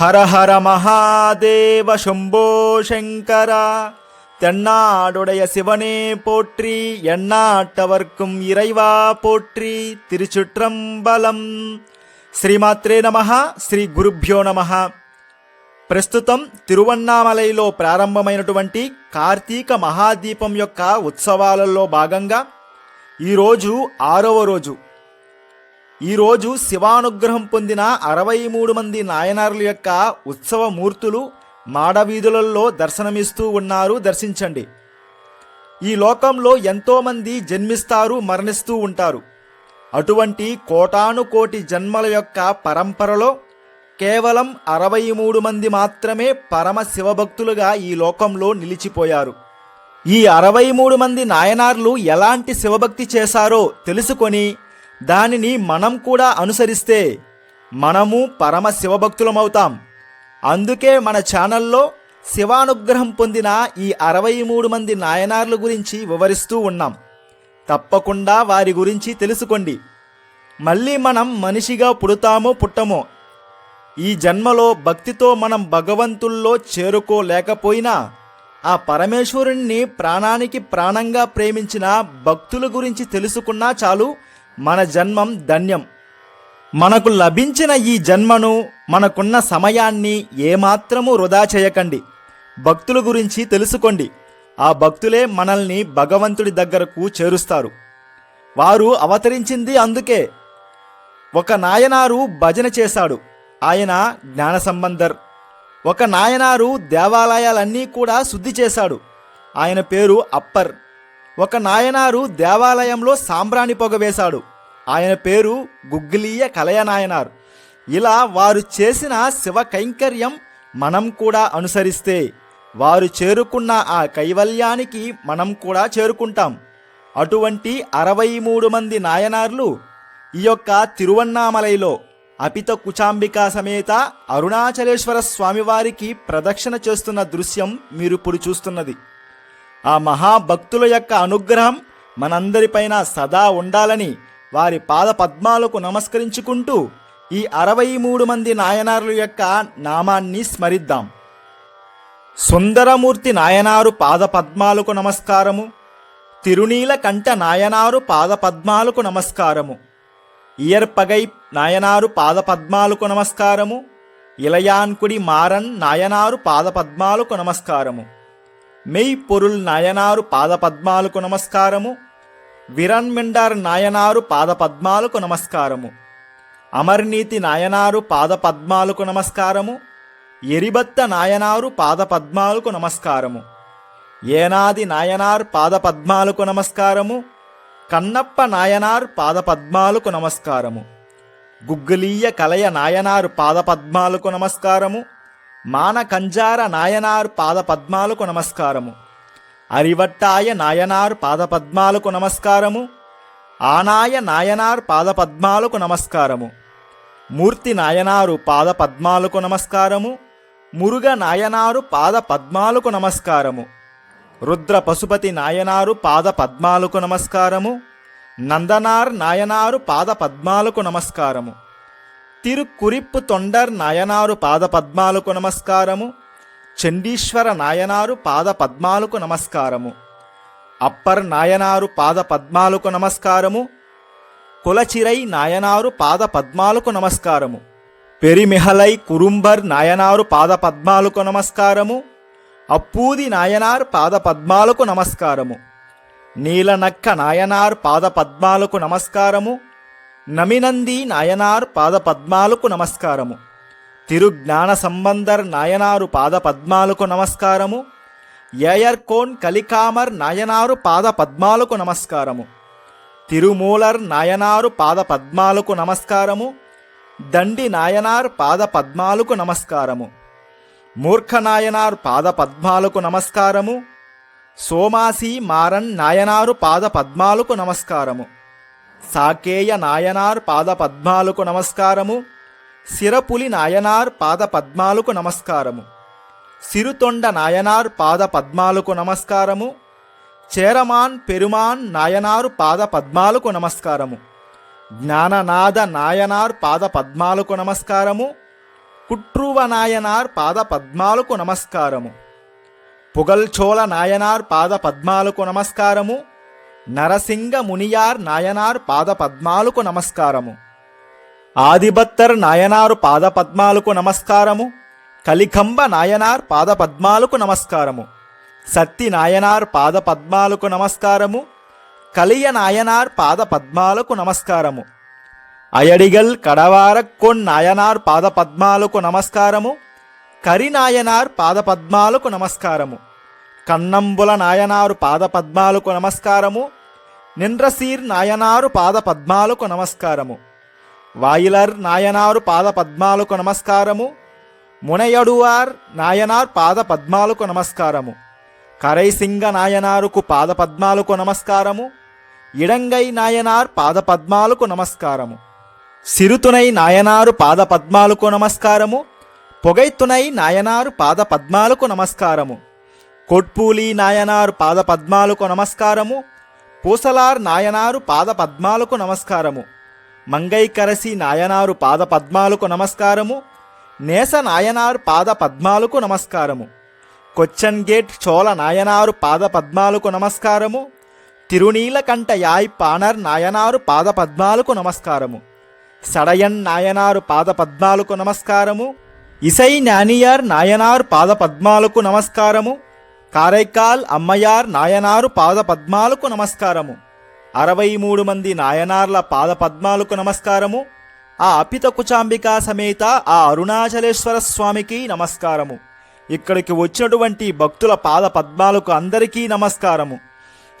హర హర మహాదేవ శంభో శంకర தென்னாடுடைய சிவனே போற்றி எண்ணாட்டவர்க்கும் இறைவா போற்றி తిరుచుట్రంబలం శ్రీమాత్రే నమ శ్రీ గురుభ్యో నమ ప్రస్తుతం తిరువన్నామలైలో ప్రారంభమైనటువంటి కార్తీక మహాదీపం యొక్క ఉత్సవాలలో భాగంగా ఈరోజు ఆరవ రోజు ఈరోజు శివానుగ్రహం పొందిన అరవై మూడు మంది నాయనారుల యొక్క ఉత్సవ మూర్తులు మాడవీధులలో దర్శనమిస్తూ ఉన్నారు. దర్శించండి. ఈ లోకంలో ఎంతోమంది జన్మిస్తారు మరణిస్తూ ఉంటారు. అటువంటి కోటానుకోటి జన్మల యొక్క పరంపరలో కేవలం అరవై మూడు మంది మాత్రమే పరమ శివభక్తులుగా ఈ లోకంలో నిలిచిపోయారు. ఈ అరవై మూడు మంది నాయనార్లు ఎలాంటి శివభక్తి చేశారో తెలుసుకొని దానిని మనం కూడా అనుసరిస్తే మనము పరమ శివభక్తులమవుతాం అందుకే మన ఛానల్లో శివానుగ్రహం పొందిన ఈ అరవై మూడు మంది నాయనార్ల గురించి వివరిస్తూ ఉన్నాం. తప్పకుండా వారి గురించి తెలుసుకోండి. మళ్ళీ మనం మనిషిగా పుడతామో పుట్టమో ఈ జన్మలో భక్తితో మనం భగవంతుల్లో చేరుకోలేకపోయినా ఆ పరమేశ్వరుణ్ణి ప్రాణానికి ప్రాణంగా ప్రేమించిన భక్తుల గురించి తెలుసుకున్నా చాలు మన జన్మం ధన్యం. మనకు లభించిన ఈ జన్మను మనకున్న సమయాన్ని ఏమాత్రము వృధా చేయకండి. భక్తుల గురించి తెలుసుకోండి. ఆ భక్తులే మనల్ని భగవంతుడి దగ్గరకు చేరుస్తారు. వారు అవతరించింది అందుకే. ఒక నాయనారు భజన చేశాడు. ఆయన జ్ఞాన సంబంధర్. ఒక నాయనారు దేవాలయాలన్నీ కూడా శుద్ధి చేశాడు. ఆయన పేరు అప్పర్. ఒక నాయనారు దేవాలయంలో సాంబ్రాణి పొగ వేశాడు. ఆయన పేరు గుగ్గిలీయ కలయనాయనార్ ఇలా వారు చేసిన శివ కైంకర్యం మనం కూడా అనుసరిస్తే వారు చేరుకున్న ఆ కైవల్యానికి మనం కూడా చేరుకుంటాం. అటువంటి అరవై మూడు మంది నాయనార్లు ఈ యొక్క తిరువన్నామలైలో అపిత కుచాంబికా సమేత అరుణాచలేశ్వర స్వామివారికి ప్రదక్షిణ చేస్తున్న దృశ్యం మీరు ఇప్పుడు చూస్తున్నది. ఆ మహాభక్తుల యొక్క అనుగ్రహం మనందరిపైన సదా ఉండాలని వారి పాద పద్మాలకు నమస్కరించుకుంటూ ఈ అరవై మూడు మంది నాయనారుల యొక్క నామాన్ని స్మరిద్దాం. సుందరమూర్తి నాయనారు పాద పద్మాలకు నమస్కారము. తిరునీల కంట నాయనారు పాద పద్మాలకు నమస్కారము. ఇయర్పగై నాయనారు పాద పద్మాలకు నమస్కారము. ఇలయాన్కుడి మారన్ నాయనారు పాద పద్మాలకు నమస్కారము. మెయ్ పొరుల్ నాయనారు పాదపద్మాలకు నమస్కారము విరన్మిండార్ నాయనారు పాదపద్మాలకు నమస్కారము అమర్నీతి నాయనారు పాదపద్మాలకు నమస్కారము ఎరిబత్త నాయనారు పాదపద్మాలకు నమస్కారము ఏనాది నాయనార్ పాదపద్మాలకు నమస్కారము కన్నప్ప నాయనార్ పాదపద్మాలకు నమస్కారము గుగ్గులీయ కలయ నాయనారు పాదపద్మాలకు నమస్కారము మాన కంజార నాయనార్ పాదపద్మాలకు నమస్కారము. అరివట్టాయ నాయనార్ పాదపద్మాలకు నమస్కారము. ఆనాయ నాయనార్ పాదపద్మాలకు నమస్కారము. మూర్తి నాయనారు పాదపద్మాలకు నమస్కారము. మురుగ నాయనారు పాద పద్మాలకు నమస్కారము. రుద్ర పశుపతి నాయనారు పాద పద్మాలకు నమస్కారము. నందనార్ నాయనారు పాద పద్మాలకు నమస్కారము. తిరుకురిప్పు తొండర్ నాయనారు పాద పద్మాలకు నమస్కారము. చండీశ్వర నాయనారు పాద పద్మాలకు నమస్కారము. అప్పర్ నాయనారు పాద పద్మాలకు నమస్కారము. కులచిరై నాయనారు పాద పద్మాలకు నమస్కారము. పెరిమిహలై కురుంబర్ నాయనారు పాద పద్మాలకు నమస్కారము. అప్పూది నాయనార్ పాద పద్మాలకు నమస్కారము. నీలనక్క నాయనార్ పాద పద్మాలకు నమస్కారము. నమినంది నాయనార్ పాద పద్మాలకు నమస్కారము. తిరుజ్ఞాన సంబంధర్ నాయనారు పాద పద్మాలకు నమస్కారము. ఏయర్కోన్ కలికామర్ నాయనారు పాద పద్మాలకు నమస్కారము. తిరుమూలర్ నాయనారు పాద పద్మాలకు నమస్కారము. దండి నాయనార్ పాద పద్మాలకు నమస్కారము. మూర్ఖ నాయనార్ పాద పద్మాలకు నమస్కారము. సోమాసి మారన్ నాయనారు పాద పద్మాలకు నమస్కారము. సాకేయ నాయనార్ పాద పద్మాలకు నమస్కారము. సిరపులి నాయనార్ పాద పద్మాలకు నమస్కారము. సిరుతొండ నాయనార్ పాద పద్మాలకు నమస్కారము. చేరమాన్ పెరుమాన్ నాయనారు పాద పద్మాలకు నమస్కారము. జ్ఞాననాద నాయనార్ పాద పద్మాలకు నమస్కారము. కుట్రువ నాయనార్ పాద పద్మాలకు నమస్కారము. పుగల్చోళ నాయనార్ పాద పద్మాలకు నమస్కారము. నరసింగ మునియార్ నాయనార్ పాదపద్మాలకు నమస్కారము. ఆదిబత్తర్ నాయనారు పాదపద్మాలకు నమస్కారము. కలికంబ నాయనార్ పాదపద్మాలకు నమస్కారము. సత్తి నాయనార్ పాదపద్మాలకు నమస్కారము. కలియ నాయనార్ పాద పద్మాలకు నమస్కారము. అయడిగల్ కడవారక్కొన్ నాయనార్ పాదపద్మాలకు నమస్కారము. కరినాయనార్ పాదపద్మాలకు నమస్కారము. కన్నంబుల నాయనారు పాద పద్మాలకు నమస్కారము. నింద్రసీర్ నాయనారు పాద పద్మాలకు నమస్కారము. వాయిలర్ నాయనారు పాద పద్మాలకు నమస్కారము. మునయడువార్ నాయనార్ పాద పద్మాలకు నమస్కారము. కరైసింగ నాయనారుకు పాద పద్మాలకు నమస్కారము. ఇడంగై నాయనార్ పాద పద్మాలకు నమస్కారము. సిరుతునై నాయనారు పాద పద్మాలకు నమస్కారము. పొగైతునై నాయనారు పాద పద్మాలకు నమస్కారము. కొట్పూలి నాయనారు పాద పద్మాలకు నమస్కారము పూసలార్ నాయనారు పాద పద్మాలకు నమస్కారము మంగైకరసి నాయనారు పాద పద్మాలకు నమస్కారము నేస నాయనారు పాద పద్మాలకు నమస్కారము కొచ్చన్ గేట్ చోళ నాయనారు పాద పద్మాలకు నమస్కారము తిరునీలకంఠ యాయ్ పానర్ నాయనారు పాద పద్మాలకు నమస్కారము సడయన్ నాయనారు పాద పద్మాలకు నమస్కారము ఇసై నానియార్ నాయనారు పాద పద్మాలకు నమస్కారము కారైకాల్ అమ్మయార్ నాయనారు పాద పద్మాలకు నమస్కారము. అరవై మూడు మంది నాయనార్ల పాద పద్మాలకు నమస్కారము. ఆ అపిత కుచాంబికా సమేత ఆ అరుణాచలేశ్వర స్వామికి నమస్కారము. ఇక్కడికి వచ్చినటువంటి భక్తుల పాద పద్మాలకు అందరికీ నమస్కారము.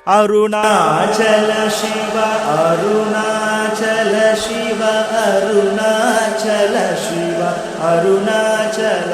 అరుణాచల శివ అరుణాచల శివ అరుణాచల శివ అరుణాచల